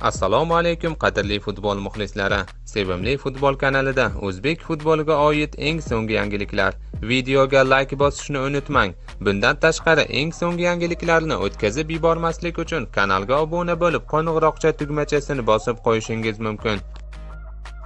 Assalomu alaykum qadrli futbol muxlislari. Sevimli futbol kanalida o'zbek futboliga oid eng so'nggi yangiliklar. Videoga like bosishni unutmang. Bundan tashqari eng so'nggi yangiliklarni o'tkazib yubormaslik uchun kanalga obuna bo'lib, qo'ng'iroqcha tugmachasini bosib qo'yishingiz mumkin.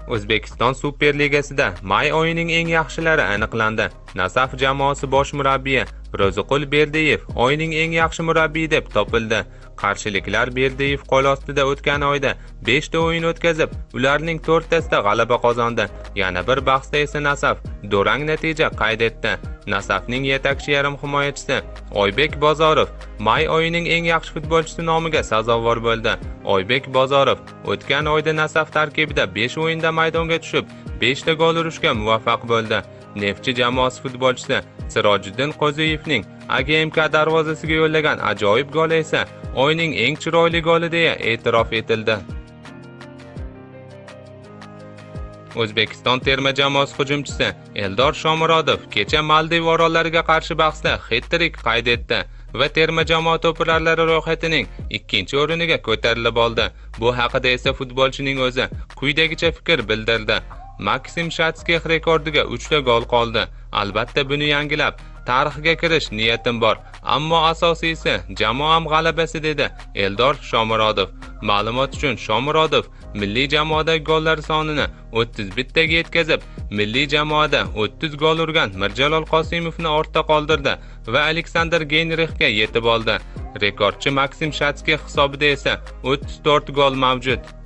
O'zbekiston Superligasida may oyining eng yaxshilari aniqlandi. Nasaf jamoasi bosh murabbiyi Ro'ziqul Berdiyev oyning eng yaxshi murabbiyi deb topildi. Qarshiliklar Berdiyev qo'l ostida o'tgan oyda 5 ta o'yin o'tkazib, ularning 4 tasida g'alaba qozondi. Yana bir bahsda esa Nasaf durang natija qayd etdi. Nasafning yetakchi yarim himoyachisi Oybek Bozorov may oyining eng yaxshi futbolchisi nomiga sazovor bo'ldi. Oybek Bozorov o'tgan oyda Nasaf tarkibida 5 o'yinda maydonga tushib, 5 ta gol urishga muvaffaq bo'ldi. Neftchi jamoasi futbolchisi Sirojiddin Qo'ziyevning AGMK darvozasiga yo'llagan ajoyib goli esa oyning eng chiroyli goli deya e'tirof etildi. O'zbekiston terma jamoasi hujumchisi Eldor Shomurodov kecha Maldiv orollariga qarshi bahsda hat-trik qayd etdi va terma jamoa to'plarlari ro'yxatining ikkinchi o'riniga ko'tarilib oldi. Bu haqida esa futbolchining o'zi quyidagicha fikr bildirdi. Maksim Shatskix rekordiga 3 ta gol qoldi. Albatta buni yangilab, tarixga kirish niyatim bor, ammo asosiysi jamoam g'alabasi dedi Eldor Shomurodov. Ma'lumot uchun Shomurodov milliy jamoadagi gollar sonini 31 taga yetkazib, milliy jamoada 30 gol urgan Mirjalol Qosimovni ortda qoldirdi va Aleksandr Geynrixga yetib oldi. Rekordchi Maksim Shatskix hisobida esa 34 gol mavjud.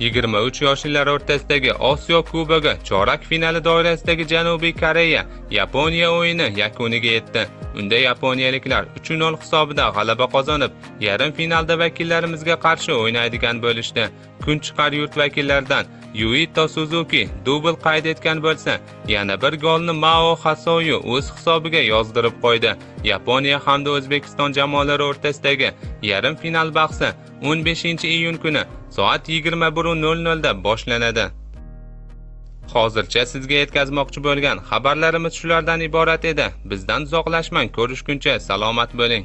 23 yoshlilar o'rtasidagi Osiyo Kubogi chorak finali doirasidagi Janubiy Koreya Yaponiya o'yini yakuniga yetdi. Unda yaponiyaliklar 3-0 hisobida g'alaba qozonib, yarim finalda vakillarimizga qarshi o'ynaydigan bo'lishdi. Kun chiqar yurt vakillaridan Yuito Suzuki dubl qayd etgan bo'lsa, yana bir golni Mao Hasoyu o'z hisobiga yozdirib qo'ydi. Yaponiya hamda O'zbekiston jamoalari o'rtasidagi yarim final bahsi 15-iyun kuni soat 21:00 da boshlanadi. Hozircha sizga yetkazmoqchi bo'lgan xabarlarimiz shulardan iborat edi. Bizdan uzoqlashmang, ko'rishguncha salomat bo'ling.